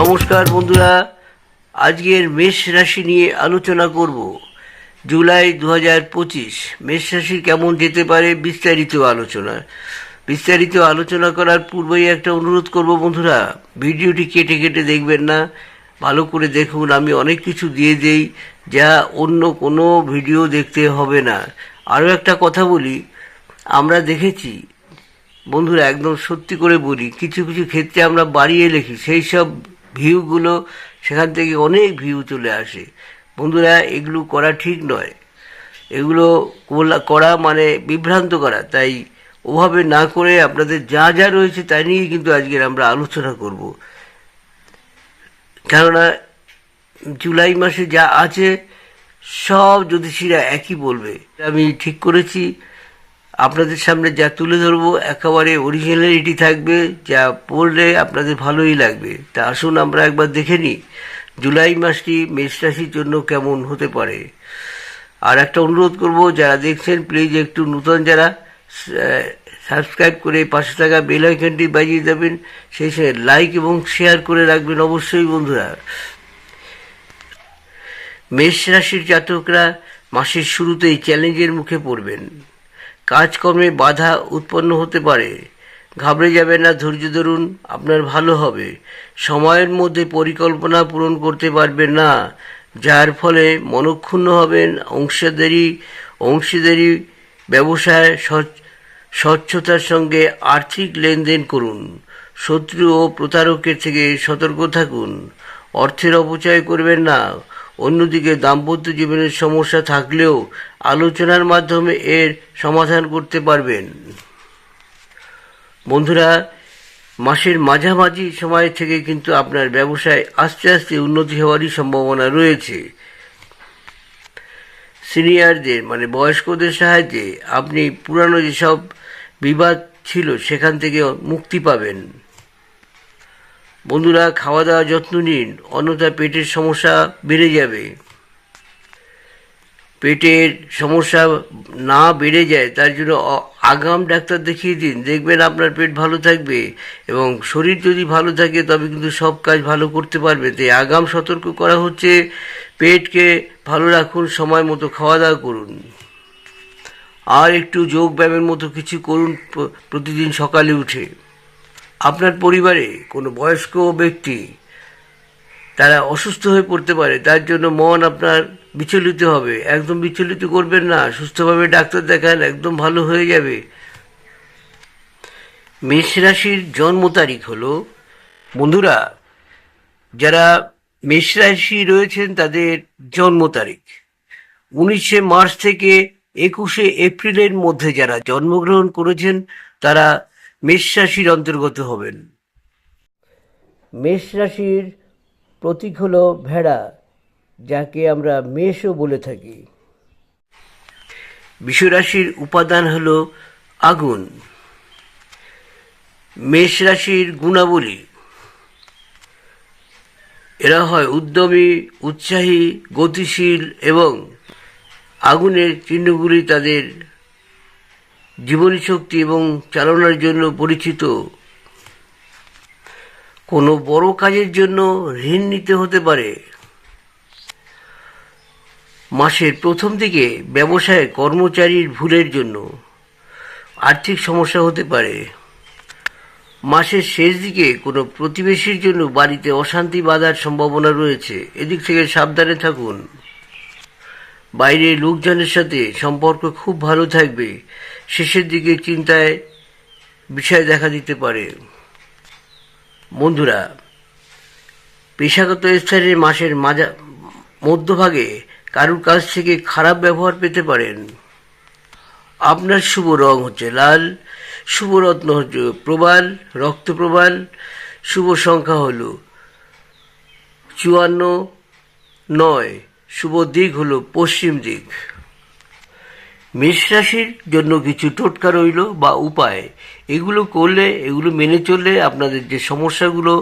নমস্কার বন্ধুরা, আজকের মেষ রাশি নিয়ে আলোচনা করব। জুলাই দু হাজার পঁচিশ, মেষ রাশি কেমন যেতে পারে বিস্তারিত আলোচনা। বিস্তারিত আলোচনা করার পূর্বেই একটা অনুরোধ করব বন্ধুরা, ভিডিওটি কেটে কেটে দেখবেন না, ভালো করে দেখুন, আমি অনেক কিছু দিয়ে দেই যা অন্য কোনো ভিডিও দেখতে হবে না। আরও একটা কথা বলি, আমরা দেখেছি, বন্ধুরা একদম সত্যি করে বলি, কিছু কিছু ক্ষেত্রে আমরা বাড়িয়ে লিখি, সেই সব ভিউগুলো, সেখান থেকে অনেক ভিউ চলে আসে। বন্ধুরা, এগুলো করা ঠিক নয়। এগুলো করা মানে বিভ্রান্ত করা। তাই ওভাবে না করে আপনাদের যা যা রয়েছে তাই নিয়ে কিন্তু আজকের আমরা আলোচনা করব। কেননা, জুলাই মাসে যা আছে, সব জ্যোতিষীরা একই বলবে। আমি ঠিক করেছি। আপনাদের সামনে যা তুলে ধরবো, একেবারে অরিজিনালিটি থাকবে, যা পড়লে আপনাদের ভালোই লাগবে। তা আসুন আমরা একবার দেখে নিই, জুলাই মাসটি মেষ রাশির জন্য কেমন হতে পারে। আর একটা অনুরোধ করব, যারা দেখছেন প্লিজ একটু নূতন যারা সাবস্ক্রাইব করে পাশে থাকা বেল আইকনটি বাজিয়ে দেবেন, সেই সঙ্গে লাইক এবং শেয়ার করে রাখবেন অবশ্যই বন্ধুরা। মেষ রাশির জাতকরা মাসের শুরুতেই চ্যালেঞ্জের মুখে পড়বেন। কাজকর্মে বাধা উৎপন্ন হতে পারে। ঘাবড়ে যাবেন না, ধৈর্য ধরুন, আপনার ভালো হবে। সময়ের মধ্যে পরিকল্পনা পূরণ করতে পারবেন না, যার ফলে মনক্ষুণ্ণ হবেন, অংশীদারি অংশীদারি ব্যবসায় স্বচ্ছতার সঙ্গে আর্থিক লেনদেন করুন। শত্রু ও প্রতারকের থেকে সতর্ক থাকুন। অর্থের অপচয় করবেন না। অন্যদিকে দাম্পত্য জীবনের সমস্যা থাকলেও আলোচনার মাধ্যমে এর সমাধান করতে পারবেন। বন্ধুরা, মাসের মাঝামাঝি সময় থেকে কিন্তু আপনার ব্যবসায় আস্তে আস্তে উন্নতি হওয়ারই সম্ভাবনা রয়েছে। সিনিয়রদের মানে বয়স্কদের সাহায্যে আপনি পুরানো যেসব বিবাদ ছিল সেখান থেকে মুক্তি পাবেন। বন্ধুরা খাওয়া দাওয়া যত্ন নিন অন্যথা পেটের সমস্যা বেড়ে যাবে। পেটের সমস্যা না বেড়ে যায়, তার জন্য আগাম ডাক্তার দেখিয়ে দিন, দেখবেন আপনার পেট ভালো থাকবে এবং শরীর যদি ভালো থাকে তবে কিন্তু সব কাজ ভালো করতে পারবে। তাই আগাম সতর্ক করা হচ্ছে, পেটকে ভালো রাখুন, সময় মতো খাওয়া দাওয়া করুন। আর একটু যোগ ব্যায়ামের মতো কিছু করুন প্রতিদিন সকালে উঠে। আপনার পরিবারে কোনো বয়স্ক ব্যক্তি তারা অসুস্থ হয়ে পড়তে পারে, তার জন্য মন আপনার বিচলিত হবে। একদম বিচলিত করবেন না, সুস্থভাবে ডাক্তার দেখান, একদম ভালো হয়ে যাবে। মেষ রাশির জন্ম তারিখ হলো, বন্ধুরা, যারা মেষ রাশি রয়েছেন তাদের জন্ম তারিখ। উনিশে মার্চ থেকে একুশে এপ্রিলের মধ্যে যারা জন্মগ্রহণ করেছেন, তারা মেষ রাশির অন্তর্গত হবেন। মেষ রাশির প্রতীক হলো ভেড়া, যাকে আমরা মেষও বলে থাকি। বিশ্বরাশির উপাদান হলো আগুন। মেষ রাশির গুণাবলী। এরা হয় উদ্যমী, উৎসাহী, গতিশীল এবং আগুনের চিহ্নগুলি তাদের জীবনী শক্তি এবং চালনার জন্য পরিচিত। কোনো বড় কাজের জন্য ঋণ নিতে হতে পারে। মাসের প্রথম দিকে ব্যবসায় কর্মচারীর ভুলের জন্য আর্থিক সমস্যা হতে পারে। মাসের শেষ দিকে কোনো প্রতিবেশীর জন্য বাড়িতে অশান্তি বাঁধার সম্ভাবনা রয়েছে। এদিক থেকে সাবধানে থাকুন। বাইরে লোকজনের সাথে সম্পর্ক খুব ভালো থাকবে। শেষের দিকে চিন্তায় বিষয় দেখা দিতে পারে। বন্ধুরা, পেশাগত স্তরে মাসের মাজা, মধ্যভাগে কারুর কাছ থেকে খারাপ ব্যবহার পেতে পারেন। আপনার শুভ রং হচ্ছে লাল, শুভ রত্ন হচ্ছে প্রবাল, রক্ত প্রবাল, শুভ সংখ্যা হলো চুয়ান্ন নয়, শুভ দিক হলো পশ্চিম দিক। মেষ রাশির জন্য কিছু টোটকা রইল বা উপায়। এগুলো করলে, এগুলো মেনে চললে আপনাদের যে সমস্যাগুলো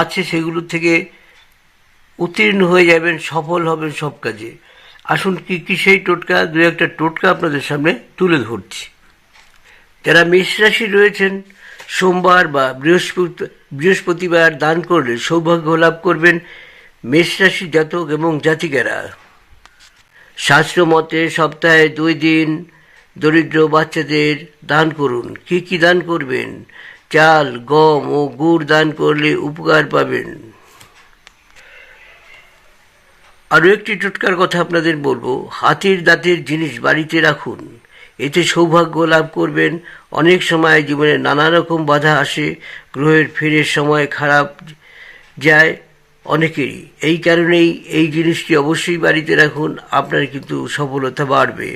আছে সেগুলো থেকে উত্তীর্ণ হয়ে যাবেন, সফল হবেন সব কাজে। আসুন কি কি সেই টোটকা, দু একটা টোটকা আপনাদের সামনে তুলে ধরছি। যারা মেষ রাশি রয়েছেন, সোমবার বা বৃহস্পতি, বৃহস্পতিবার দান করলে সৌভাগ্য লাভ করবেন মেষ রাশির জাতক এবং জাতিকারা। শাস্ত্র মতে সপ্তাহে দুই দিন দরিদ্র বাচ্চাদের দান করুন। কি কি দান করবেন? চাল, গম ও গুড় দান করলে উপকার পাবেন। আরও একটি টোটকার কথা আপনাদের বলব। হাতির দাঁতের জিনিস বাড়িতে রাখুন। এতে সৌভাগ্য লাভ করবেন। অনেক সময় জীবনে নানা রকম বাধা আসে। গ্রহের ফেরের সময় খারাপ যায়। অনেকেরই এই কারণেই এই জিনিসটি অবশ্যই বাড়িতে রাখুন, আপনার কিন্তু সফলতা বাড়বে।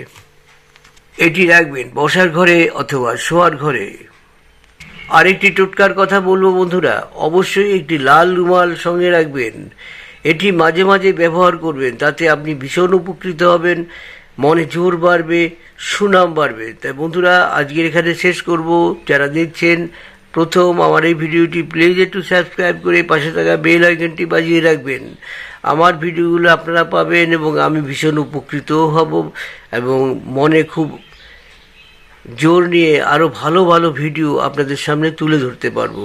এটি রাখবেন বসার ঘরে অথবা শোয়ার ঘরে। আরেকটি টোটকার কথা বলব বন্ধুরা, অবশ্যই একটি লাল রুমাল সঙ্গে রাখবেন। এটি মাঝে মাঝে ব্যবহার করবেন, তাতে আপনি ভীষণ উপকৃত হবেন, মনে জোর বাড়বে, সুনাম বাড়বে। তাই বন্ধুরা, আজকের এখানে শেষ করব। যারা দেখছেন প্রথম আমার এই ভিডিওটি প্লিজ একটু সাবস্ক্রাইব করে পাশে থাকা বেল আইকনটি বাজিয়ে রাখবেন। আমার ভিডিওগুলো আপনারা পাবেন এবং আমি ভীষণ উপকৃতও হব এবং মনে খুব জোর নিয়ে আরও ভালো ভালো ভিডিও আপনাদের সামনে তুলে ধরতে পারব।